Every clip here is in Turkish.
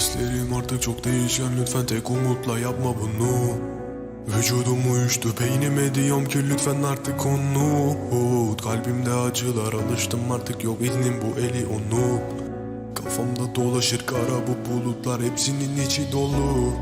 Hislerim artık çok değişken lütfen tek umutla yapma bunu. Vücudum uyuştu beynime diyorum ki lütfen artık unut Kalbimde acılar alıştım artık yok elinin bu eli onu. Kafamda dolaşır kara bu bulutlar hepsinin içi dolu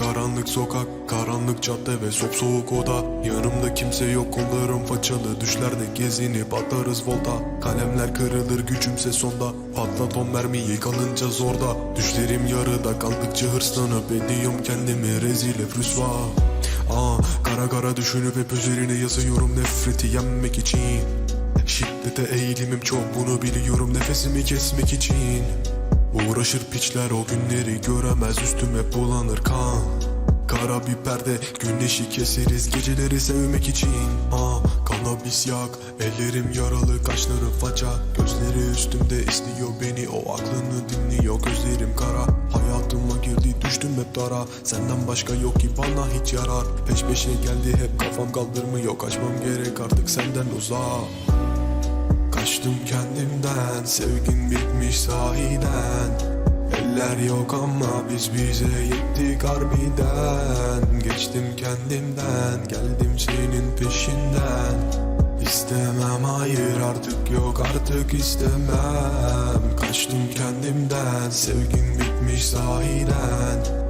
Karanlık sokak, karanlık cadde ve sop soğuk oda. Yanımda kimse yok kollarım façalı Düşlerde gezinip atarız volta. Kalemler kırılır gücümse sonda. Patlat on mermiyi kalınca zorda. Düşlerim yarıda kaldıkça hırslanıp ediyorum kendimi. Rezil hep rüsva. Aa, kara kara düşünüp hep üzerine yazıyorum nefreti yenmek için. Şiddete eğilimim çok bunu biliyorum. Nefesimi kesmek için Uğraşır piçler o günleri göremez üstüme bulanır kan. Kara bir perde güneşi keseriz geceleri sevmek için. Aa, Kanabis yak ellerim yaralı kaşları faça. Gözleri üstümde istiyor beni o aklını dinliyor gözlerim kara. Hayatıma girdi düştüm hep dara. Senden başka yok ki bana hiç yarar. Peş peşe geldi hep kafam kaldırmıyor. Kaçmam gerek artık senden uzak Kaçtım kendimden Sevgin bitmiş sahiden. Eller yok ama biz bize yettik harbiden. Geçtim kendimden Geldim senin peşinden. İstemem hayır artık yok artık istemem. Kaçtım kendimden Sevgin bitmiş sahiden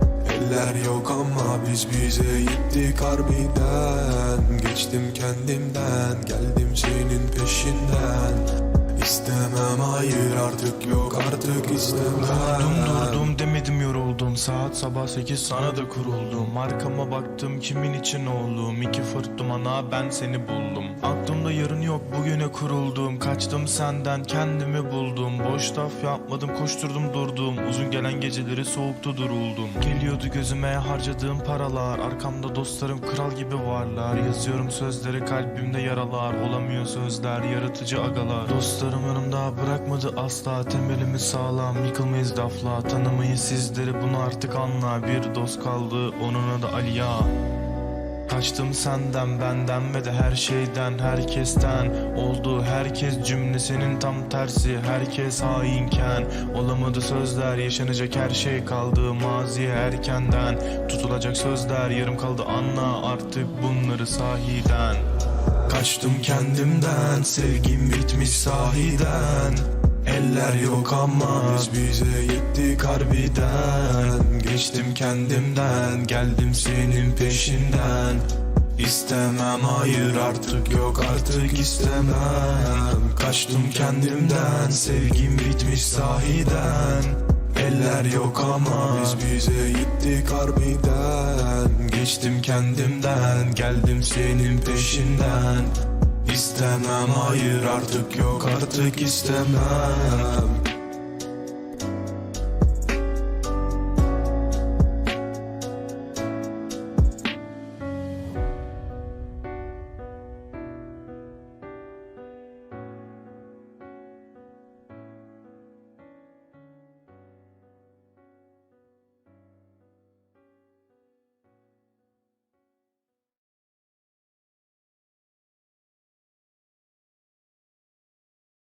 Eller yok ama biz bize yettik harbiden Geçtim kendimden geldim senin peşinden İstemem hayır artık yok artık istemem. Durdum durdum demedim yoruldum. Saat sabah 8 sana da kuruldum. Arkama baktım kimin için oldum? İki fırt dumana ben seni buldum. Aklımda yarın yok bugüne kuruldum. Kaçtım senden kendimi buldum. Boş laf yapmadım koşturdum durdum. Uzun gelen geceleri soğuktu duruldum. Geliyordu gözüme harcadığım paralar. Arkamda dostlarım kral gibi varlar. Yazıyorum sözleri kalbimde yaralar. Olamıyor sözler yaratıcı agalar. Dostlarım yanımda bırakmadı asla. Temelimiz sağlam yıkılmayız lafla Tanımayız sizleri bunu artık anla. Bir dost kaldı onun adı Aliya. Kaçtım senden benden ve de her şeyden herkesten. Oldu herkes cümlesinin tam tersi. Herkes hainken. Olamadı sözler yaşanacak her şey kaldı. Maziye erkenden. Tutulacak sözler yarım kaldı anla artık bunları sahiden Kaçtım kendimden sevgim bitmiş sahiden. Eller yok ama biz bize yettik harbiden. Geçtim kendimden geldim senin peşinden. İstemem hayır artık yok artık istemem. Kaçtım kendimden sevgim bitmiş sahiden. Eller yok ama biz bize yettik harbiden Geçtim kendimden geldim senin peşinden. İstemem hayır artık yok artık istemem